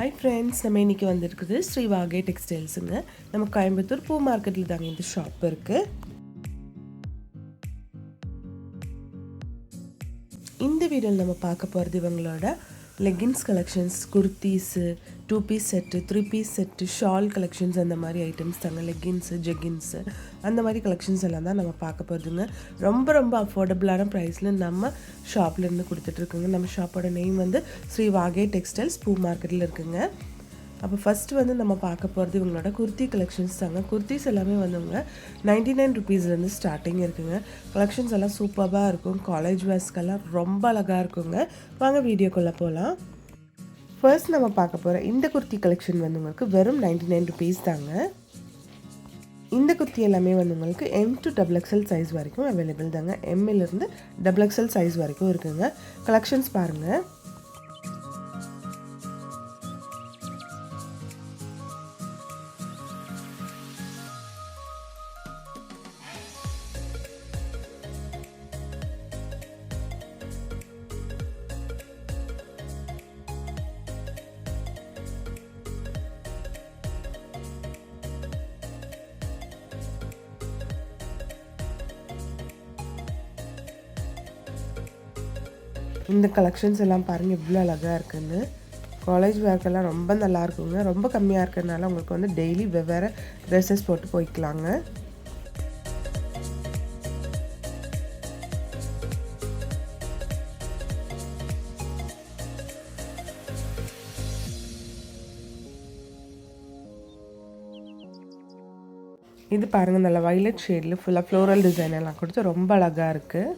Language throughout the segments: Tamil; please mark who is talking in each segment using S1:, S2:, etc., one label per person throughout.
S1: ஹாய் ஃப்ரெண்ட்ஸ் நம்ம இன்றைக்கி வந்திருக்குது ஸ்ரீ வாகே டெக்ஸ்டைல்ஸுங்க நம்ம கோயம்புத்தூர் பூ மார்க்கெட்டில் தாங்க இந்த ஷாப் இருக்குது இந்த வீடியோவில் நம்ம பார்க்க போகிறது இவங்களோட leggings collections kurtis two piece set three piece set shawl collections அந்த மாதிரி ஐட்டம்ஸ் தாங்க. லெகின்ஸு ஜெகின்ஸு அந்த மாதிரி கலெக்ஷன்ஸ் எல்லாம் தான் நம்ம பார்க்க போகிறதுங்க ரொம்ப ரொம்ப அஃபோர்டபுளான ப்ரைஸில் நம்ம ஷாப்லேருந்து கொடுத்துட்ருக்குங்க நம்ம ஷாப்போட நேம் வந்து ஸ்ரீ வாகே டெக்ஸ்டைல்ஸ் பூ மார்க்கெட்டில் இருக்குங்க. அப்போ ஃபஸ்ட்டு வந்து நம்ம பார்க்க போகிறது இவங்களோட குர்த்தி கலெக்ஷன்ஸ் தாங்க. குர்த்திஸ் எல்லாமே வந்துங்க நைன்டி நைன் ருபீஸ்லேருந்து ஸ்டார்டிங் இருக்குங்க. கலெக்ஷன்ஸ் எல்லாம் சூப்பராக இருக்கும். காலேஜ் வேர்ஸ்க்கெல்லாம் ரொம்ப அழகாக இருக்குங்க. வாங்க வீடியோக்குள்ளே போகலாம் ஃபர்ஸ்ட் நம்ம பார்க்க போகிற இந்த குர்த்தி கலெக்ஷன் வந்து உங்களுக்கு வெறும் நைன்டி நைன் ருபீஸ் தாங்க. இந்த குர்த்தி எல்லாமே வந்து உங்களுக்கு M to double XL size வரைக்கும் அவைலபிள் தாங்க. எம்மிலிருந்து டபுள் எக்ஸல் சைஸ் வரைக்கும் இருக்குங்க. கலெக்ஷன்ஸ் பாருங்கள் இந்த கலெக்ஷன்ஸ் எல்லாம் பாருங்கள் இவ்வளோ அழகாக இருக்குன்னு. காலேஜ் வேர்க்கெல்லாம் ரொம்ப நல்லா இருக்குங்க. ரொம்ப கம்மியாக இருக்கிறதுனால உங்களுக்கு வந்து டெய்லி வெவ்வேறு ட்ரெஸ்ஸஸ் போட்டு போய்க்கலாங்க. இது பாருங்கள் நல்ல வைலட் ஷேடில் ஃபுல்லாக ஃப்ளோரல் டிசைன் எல்லாம் கொடுத்து ரொம்ப அழகாக இருக்குது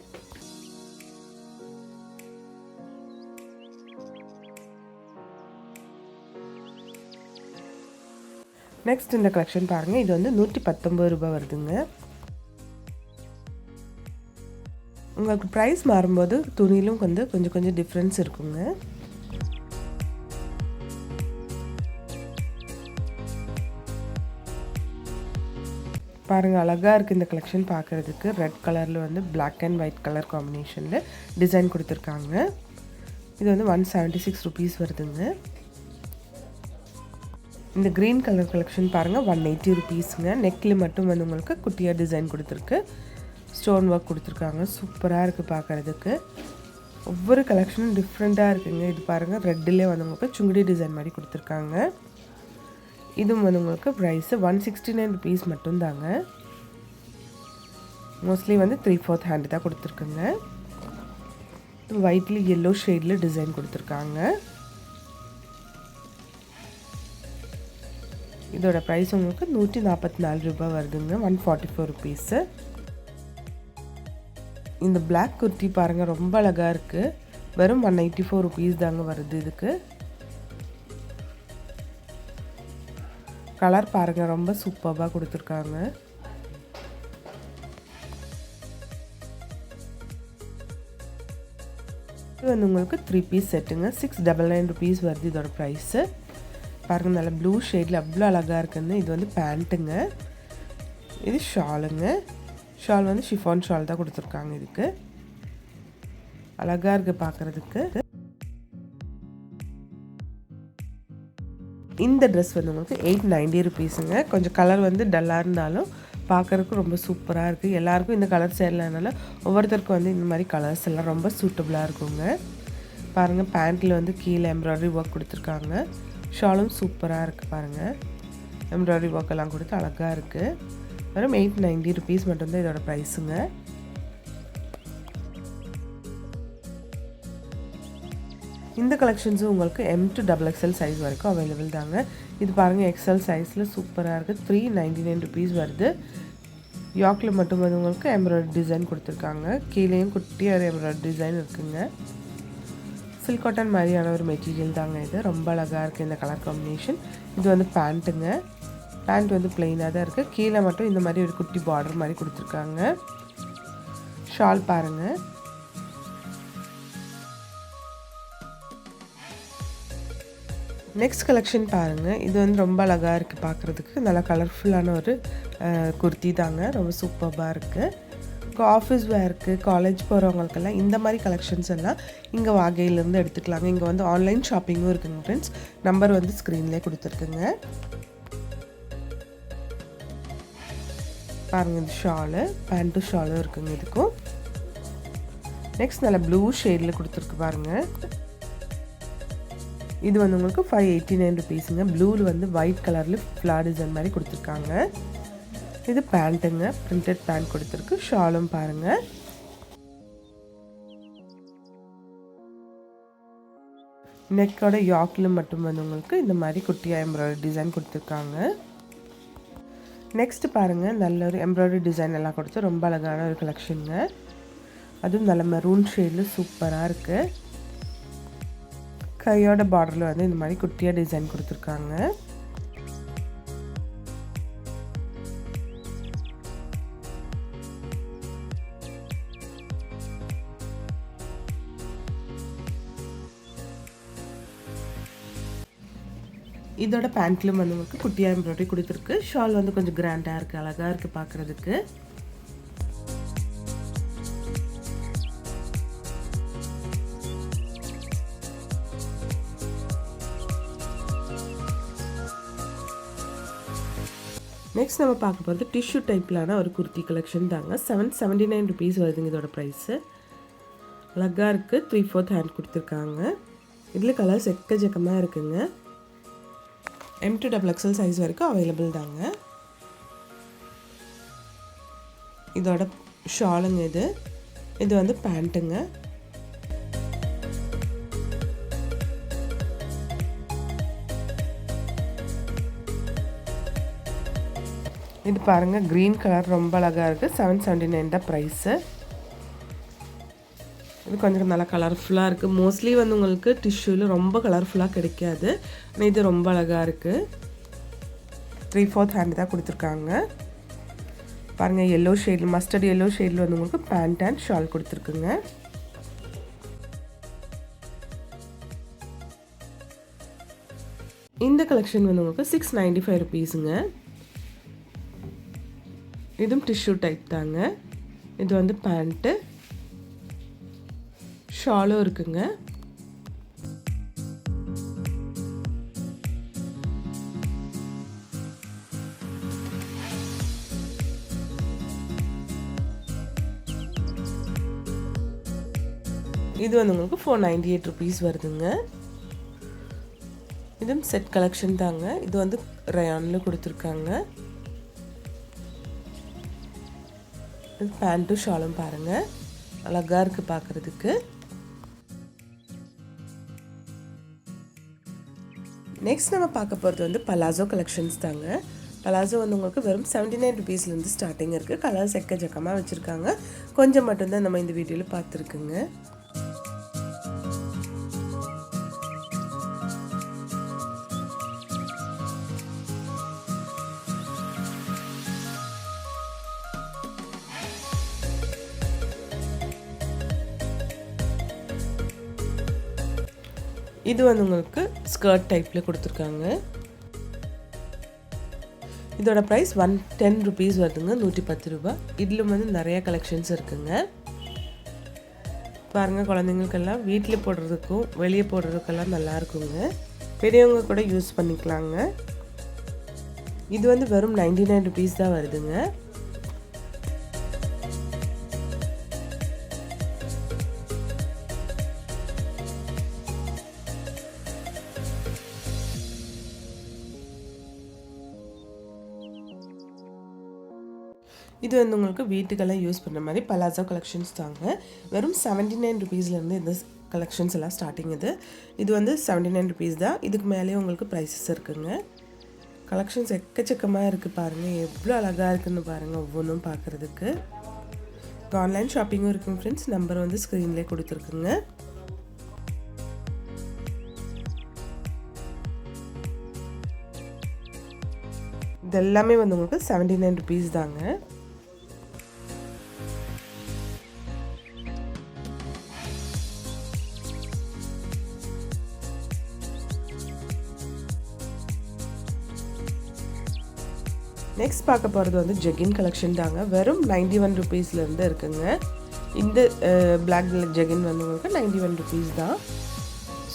S1: நெக்ஸ்ட் இந்த கலெக்ஷன் பாருங்கள் இது வந்து நூற்றி பத்தொம்பது ரூபாய் வருதுங்க. உங்களுக்கு ப்ரைஸ் மாறும்போது துணியிலும் வந்து கொஞ்சம் கொஞ்சம் டிஃப்ரென்ஸ் இருக்குங்க. பாருங்கள் அழகாக இருக்குது இந்த கலெக்ஷன் பார்க்குறதுக்கு ரெட் கலரில் வந்து பிளாக் அண்ட் ஒயிட் கலர் காம்பினேஷனில் டிசைன் கொடுத்துருக்காங்க. இது வந்து ஒன் செவன்ட்டி சிக்ஸ் ருபீஸ் வருதுங்க. இந்த க்ரீன் கலர் கலெக்ஷன் பாருங்கள் ஒன் எயிட்டி ருபீஸுங்க நெக்கில் மட்டும் வந்து உங்களுக்கு குட்டியாக டிசைன் கொடுத்துருக்கு. ஸ்டோன் ஒர்க் கொடுத்துருக்காங்க. சூப்பராக இருக்குது பார்க்குறதுக்கு ஒவ்வொரு கலெக்ஷனும் டிஃப்ரெண்ட்டாக இருக்குங்க. இது பாருங்கள் ரெட்டிலே வந்து உங்களுக்கு சுங்குடி டிசைன் மாதிரி கொடுத்துருக்காங்க. இதுவும் வந்து உங்களுக்கு price one sixty nine rupees மட்டும்தாங்க மோஸ்ட்லி வந்து த்ரீ ஃபோர்த் ஹேண்டு தான் கொடுத்துருக்குங்க. ஒயிட்லி எல்லோ ஷேடில் டிசைன் கொடுத்துருக்காங்க. இதோட ப்ரைஸ் உங்களுக்கு நூற்றி நாற்பத்தி நாலு ரூபாய் வருதுங்க. ஒன் ஃபார்ட்டி ஃபோர் ருபீஸு இந்த பிளாக் குர்த்தி பாருங்கள் ரொம்ப அழகாக இருக்குது வெறும் ஒன் எயிட்டி ஃபோர் ருபீஸ் தாங்க வருது இதுக்கு. கலர் பாருங்கள் ரொம்ப சூப்பராக கொடுத்துருக்காங்க. இது வந்து உங்களுக்கு த்ரீ பீஸ் செட்டுங்க சிக்ஸ் டபுள் நைன் ருபீஸ் வருது இதோட ப்ரைஸு பாருங்கள் நல்ல ப்ளூ ஷேடில் அவ்வளோ அழகாக இருக்குன்னு. இது வந்து பேண்ட்டுங்க இது ஷாலுங்க ஷால் வந்து ஷிஃபான் ஷால் தான் கொடுத்துருக்காங்க இதுக்கு. அழகாக இருக்குது பார்க்குறதுக்கு இந்த ட்ரெஸ் வந்து உங்களுக்கு எயிட் நைன்டி ருபீஸுங்க கொஞ்சம் கலர் வந்து டல்லாக இருந்தாலும் பார்க்குறதுக்கு ரொம்ப சூப்பராக இருக்குது எல்லாருக்கும் இந்த கலர் சேரலனால ஒவ்வொருத்தருக்கும் வந்து இந்த மாதிரி கலர்ஸ் எல்லாம் ரொம்ப சூட்டபுளாக இருக்குங்க. பாருங்கள் பேண்ட்டில் வந்து கீழே எம்ப்ராய்டரி ஒர்க் கொடுத்துருக்காங்க. ஷாலும் சூப்பராக இருக்குது பாருங்கள் எம்ப்ராய்டரி ஒர்க் எல்லாம் கொடுத்து அழகாக இருக்குது வெறும் எயிட் நைன்டி ருபீஸ் மட்டும்தான் இதோட ப்ரைஸுங்க இந்த கலெக்ஷன்ஸும் உங்களுக்கு M to double XL size வரைக்கும் அவைலபிள் தாங்க. இது பாருங்கள் எக்ஸ்எல் சைஸில் சூப்பராக இருக்குது த்ரீ நைன்டி நைன் ருபீஸ் வருது. யாக்கில் மட்டும் வந்து உங்களுக்கு எம்ப்ராய்டரி டிசைன் கொடுத்துருக்காங்க. கீழேயும் குட்டியாக எம்ப்ராய்டரி டிசைன் இருக்குங்க. சில்க் காட்டன் மாதிரியான ஒரு மெட்டீரியல் தாங்க இது. ரொம்ப அழகாக இருக்குது இந்த கலர் காம்பினேஷன் இது வந்து பேண்ட்டுங்க பேண்ட் வந்து பிளெயினாக தான் இருக்குது கீழே மட்டும் இந்த மாதிரி ஒரு குட்டி பார்டர் மாதிரி கொடுத்துருக்காங்க. ஷால் பாருங்கள் நெக்ஸ்ட் கலெக்ஷன் பாருங்கள் இது வந்து ரொம்ப அழகாக இருக்குது பார்க்குறதுக்கு நல்லா கலர்ஃபுல்லான ஒரு குர்த்தி தாங்க. ரொம்ப சூப்பராக இருக்குது ஆஃபீஸ் வேர்க்கு காலேஜ் போகிறவங்களுக்கெல்லாம் இந்த மாதிரி கலெக்ஷன்ஸ் எல்லாம் இங்கே வாகையிலேருந்து எடுத்துக்கலாங்க. இங்கே வந்து ஆன்லைன் ஷாப்பிங்கும் இருக்குங்க ஃப்ரெண்ட்ஸ் நம்பர் வந்து ஸ்க்ரீன்லேயே கொடுத்துருக்குங்க. பாருங்கள் இந்த ஷாலு பேண்ட்டு ஷாலும் இருக்குங்க இதுக்கும். நெக்ஸ்ட் நல்ல ப்ளூ ஷேடில் கொடுத்துருக்கு பாருங்கள் இது வந்து உங்களுக்கு ஃபைவ் எயிட்டி நைன் ருபீஸுங்க ப்ளூவில் வந்து ஒயிட் கலரில் ஃப்ளார் டிசைன் மாதிரி கொடுத்துருக்காங்க. இது பேண்ட்டுங்க. பிரிண்டட் பேண்ட் கொடுத்துருக்கு. ஷாலும் பாருங்கள் நெக்கோட யாக்கில் மட்டும் வந்து உங்களுக்கு இந்த மாதிரி குட்டியாக எம்ப்ராய்டரி டிசைன் கொடுத்துருக்காங்க. நெக்ஸ்ட் பாருங்கள் நல்ல ஒரு எம்ப்ராய்டரி டிசைன் எல்லாம் கொடுத்து ரொம்ப அழகான ஒரு கலெக்ஷனுங்க அதுவும் நல்ல மெரூன் ஷேடில் சூப்பராக இருக்குது கையோட பார்டரில் வந்து இந்த மாதிரி குட்டியாக டிசைன் கொடுத்துருக்காங்க. இதோட பேண்ட்லும் வந்து உங்களுக்கு குட்டியாக எம்ப்ராய்டரி கொடுத்துருக்கு. ஷால் வந்து கொஞ்சம் கிராண்டாக இருக்குது அழகாக இருக்குது பார்க்குறதுக்கு நெக்ஸ்ட் நம்ம பார்க்க போகிறது டிஷ்யூ டைப்பிலான ஒரு குர்த்தி கலெக்ஷன் தாங்க. செவன் செவன்ட்டி நைன் ருபீஸ் வருதுங்க இதோட ப்ரைஸு அழகாக இருக்குது த்ரீ ஃபோர்த் ஹேண்ட் கொடுத்துருக்காங்க. இதில் கலர்ஸ் எக்கச்சக்கமாக இருக்குங்க. M to double XL size வரைக்கும் அவைலபிள் தாங்க. இதோட ஷாலுங்க இது. இது வந்து பேண்ட்டுங்க இது பாருங்கள் க்ரீன் கலர் ரொம்ப அழகாக இருக்குது செவன் செவன்ட்டி நைன் தான் ப்ரைஸு இது கொஞ்சம் நல்லா கலர்ஃபுல்லாக இருக்குது மோஸ்ட்லி வந்து உங்களுக்கு டிஷ்யூவில் ரொம்ப கலர்ஃபுல்லாக கிடைக்காது. ஆனால் இது ரொம்ப அழகாக இருக்குது த்ரீ ஃபோர்த் ஹேண்ட் தான் கொடுத்துருக்காங்க. பாருங்கள் எல்லோ ஷேடில் மஸ்டர்ட் எல்லோ ஷேடில் வந்து உங்களுக்கு பேண்ட் அண்ட் ஷால் கொடுத்துருக்குங்க. இந்த கலெக்ஷன் வந்து உங்களுக்கு சிக்ஸ் நைன்டி ஃபைவ் ருபீஸுங்க இதுவும் டிஷ்யூ டைப் தாங்க. இது வந்து பேண்ட்டு ஷாலும் இருக்குங்க. இது வந்து உங்களுக்கு ஃபோர் நைன்டி எயிட் ருபீஸ் வருதுங்க. இதுவும் செட் கலெக்ஷன் தாங்க. இது வந்து ரயானில் கொடுத்துருக்காங்க. இது பேண்ட்டும் ஷாலும் பாருங்கள் அழகாக இருக்குது பார்க்குறதுக்கு நெக்ஸ்ட் நம்ம பார்க்க போகிறது வந்து பலாசோ கலெக்ஷன்ஸ் தாங்க. பலாசோ வந்து உங்களுக்கு வெறும் செவன்டி நைன் ருபீஸ்லேருந்து ஸ்டார்டிங் இருக்குது கலர்ஸ் எக்கச்சக்கமாக வச்சுருக்காங்க. கொஞ்சம் மட்டும்தான் நம்ம இந்த வீடியோவில் பார்த்துருக்குங்க. இது வந்து உங்களுக்கு ஸ்கர்ட் டைப்பில் கொடுத்துருக்காங்க. இதோட ப்ரைஸ் ஒன் டென் ருபீஸ் வருதுங்க நூற்றி பத்து ரூபா. இதில் வந்து நிறைய கலெக்ஷன்ஸ் இருக்குங்க. பாருங்கள் குழந்தைங்களுக்கெல்லாம் வீட்டில் போடுறதுக்கும் வெளியே போடுறதுக்கெல்லாம் நல்லா இருக்குங்க. பெரியவங்க கூட யூஸ் பண்ணிக்கலாங்க. இது வந்து வெறும் நைன்டி நைன் ருபீஸ் தான் வருதுங்க. இது வந்து உங்களுக்கு வீட்டுக்கெல்லாம் யூஸ் பண்ணுற மாதிரி பலாசோ கலெக்ஷன்ஸ் தாங்க. வெறும் செவன்ட்டி நைன் ருபீஸ்லேருந்து இந்த கலெக்ஷன்ஸ் எல்லாம் ஸ்டார்டிங் இது. இது வந்து செவன்ட்டி நைன் ருபீஸ் தான். இதுக்கு மேலேயே உங்களுக்கு ப்ரைஸஸ் இருக்குங்க. கலெக்ஷன்ஸ் எக்கச்சக்கமாக இருக்குது பாருங்கள் எவ்வளோ அழகாக இருக்குதுன்னு பாருங்கள் ஒவ்வொன்றும் பார்க்குறதுக்கு ஆன்லைன் ஷாப்பிங்கும் இருக்குங்க ஃப்ரெண்ட்ஸ் நம்பர் வந்து ஸ்க்ரீன்லேயே கொடுத்துருக்குங்க. இது எல்லாமே வந்து உங்களுக்கு செவன்ட்டி நைன் ருபீஸ் தாங்க. நெக்ஸ்ட் பார்க்க போகிறது வந்து ஜெகின் கலெக்ஷன் தாங்க. வெறும் நைன்டி ஒன் ருபீஸ்லேருந்து இருக்குங்க. இந்த பிளாக் ஜெகின் வந்து உங்களுக்கு நைன்டி ஒன் ருபீஸ் தான்.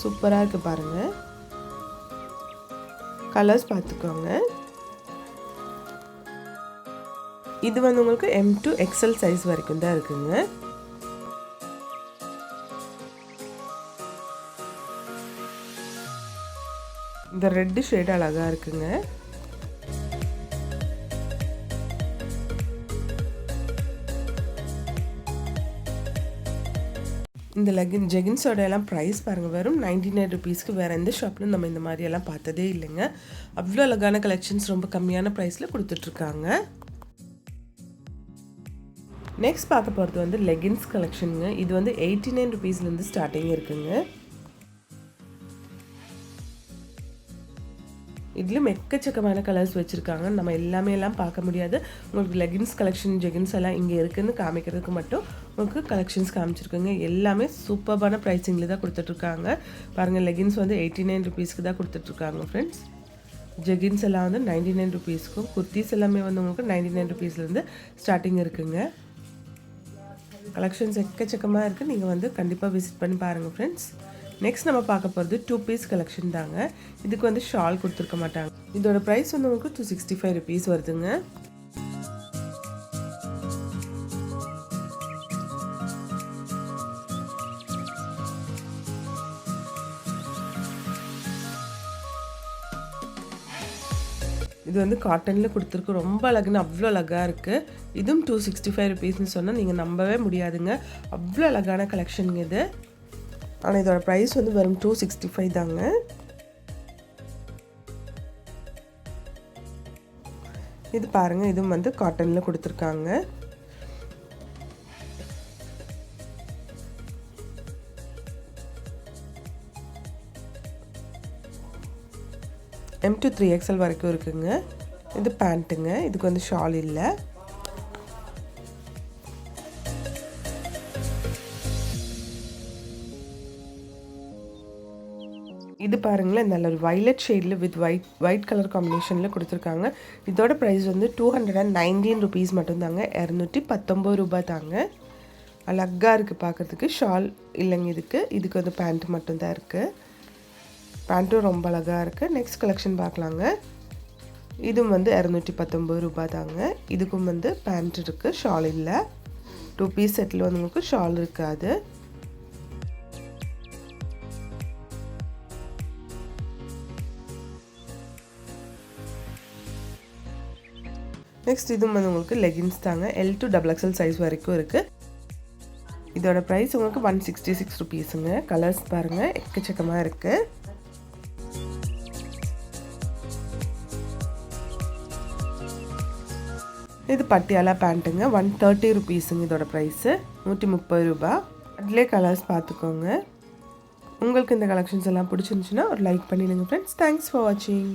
S1: சூப்பராக இருக்குது பாருங்கள் கலர்ஸ் பார்த்துக்கோங்க. இது வந்து உங்களுக்கு எம் டு எக்ஸல் சைஸ் வரைக்கும் தான் இருக்குங்க. இந்த ரெட்டு ஷேட் அழகாக இருக்குங்க. இந்த லெகின் ஜெகின்ஸோட எல்லாம் ப்ரைஸ் பாருங்கள் வெறும் நைன்டி நைன் ருபீஸ்க்கு வேறு எந்த ஷாப்லையும் நம்ம இந்த மாதிரியெல்லாம் பார்த்ததே இல்லைங்க. அவ்வளோ அழகான கலெக்ஷன்ஸ் ரொம்ப கம்மியான ப்ரைஸில் கொடுத்துட்ருக்காங்க. நெக்ஸ்ட் பார்க்க போகிறது வந்து லெகின்ஸ் கலெக்ஷனுங்க இது வந்து எயிட்டி நைன் ருபீஸ்லேருந்து ஸ்டார்டிங் இருக்குங்க. இதுலேயும் எக்கச்சக்கமான கலர்ஸ் வச்சுருக்காங்க நம்ம எல்லாமே எல்லாம் பார்க்க முடியாது. உங்களுக்கு லெகின்ஸ் கலெக்ஷன் ஜெகின்ஸ் எல்லாம் இங்கே இருக்குதுன்னு காமிக்கிறதுக்கு மட்டும் உங்களுக்கு கலெக்ஷன்ஸ் காமிச்சிருக்குங்க. எல்லாமே சூப்பரான ப்ரைஸிங்கில் தான் கொடுத்துட்ருக்காங்க. பாருங்கள் லெகின்ஸ் வந்து எயிட்டி நைன் ருபீஸ்க்கு தான் கொடுத்துட்ருக்காங்க ஃப்ரெண்ட்ஸ் ஜெகின்ஸ் எல்லாம் வந்து நைன்டி நைன் ருபீஸ்க்கும் குர்த்திஸ் எல்லாமே வந்து உங்களுக்கு நைன்டி நைன் ருபீஸ்லேருந்து ஸ்டார்டிங் இருக்குங்க. கலெக்ஷன்ஸ் எக்கச்சக்கமாக இருக்குது நீங்கள் வந்து கண்டிப்பாக விசிட் பண்ணி பாருங்கள் ஃப்ரெண்ட்ஸ் நெக்ஸ்ட் நம்ம பார்க்க போகிறது டூ பீஸ் கலெக்ஷன் தாங்க. இதுக்கு வந்து ஷால் கொடுத்துருக்க மாட்டாங்க. இதோட ப்ரைஸ் வந்து உங்களுக்கு டூ சிக்ஸ்டி ஃபைவ் ருபீஸ் வருதுங்க. இது வந்து காட்டனில் கொடுத்துருக்கு. ரொம்ப அழகுன்னு அவ்வளோ அழகாக இருக்குது இதுவும் டூ சிக்ஸ்டி ஃபைவ் ருபீஸ்னு சொன்னால் நீங்கள் நம்பவே முடியாதுங்க. அவ்வளோ அழகான கலெக்ஷனுங்க இது. ஆனால் இதோட ப்ரைஸ் வந்து வெறும் டூ சிக்ஸ்டி ஃபைவ் தாங்க. இது பாருங்கள் இதுவும் வந்து காட்டனில் கொடுத்துருக்காங்க. எம் டூ த்ரீ எக்ஸல் வரைக்கும் இருக்குங்க. இது பேண்ட்டுங்க இதுக்கு வந்து ஷால் இல்லை. இது பாருங்களேன் நல்ல ஒரு வைலட் ஷேடில் வித் ஒயிட் ஒயிட் கலர் காம்பினேஷனில் கொடுத்துருக்காங்க. இதோட ப்ரைஸ் வந்து two hundred and nineteen rupees மட்டும்தாங்க. இரநூத்தி பத்தொம்பது ரூபாய் தாங்க அழகாக இருக்குது பார்க்குறதுக்கு ஷால் இல்லைங்க இதுக்கு. இதுக்கு வந்து பேண்ட்டு மட்டும்தான் இருக்குது பேண்ட்டும் ரொம்ப அழகாக இருக்குது நெக்ஸ்ட் கலெக்ஷன் பார்க்கலாங்க. இதுவும் வந்து இரநூத்தி பத்தொம்பது ரூபாய் தாங்க இதுக்கும் வந்து பேண்ட் இருக்குது ஷால் இல்லை. டூ பீஸ் செட்டில் வந்து உங்களுக்கு ஷால் இருக்காது. நெக்ஸ்ட் இதுவும் வந்து உங்களுக்கு லெகின்ஸ் தாங்க. L to double XL size வரைக்கும் இருக்குது இதோட ப்ரைஸ் உங்களுக்கு ஒன் சிக்ஸ்டி சிக்ஸ் ருபீஸுங்க கலர்ஸ் பாருங்கள் எக்கச்சக்கமாக இருக்குது இது பட்டியாலா பேண்ட்டுங்க ஒன் தேர்ட்டி ருபீஸுங்க இதோட ப்ரைஸு நூற்றி முப்பது ரூபா. அதிலே கலர்ஸ் பார்த்துக்கோங்க உங்களுக்கு இந்த கலெக்ஷன்ஸ் எல்லாம் பிடிச்சிருந்துச்சுன்னா ஒரு லைக் பண்ணிடுங்க ஃப்ரெண்ட்ஸ் தேங்க்ஸ் ஃபார் வாட்சிங்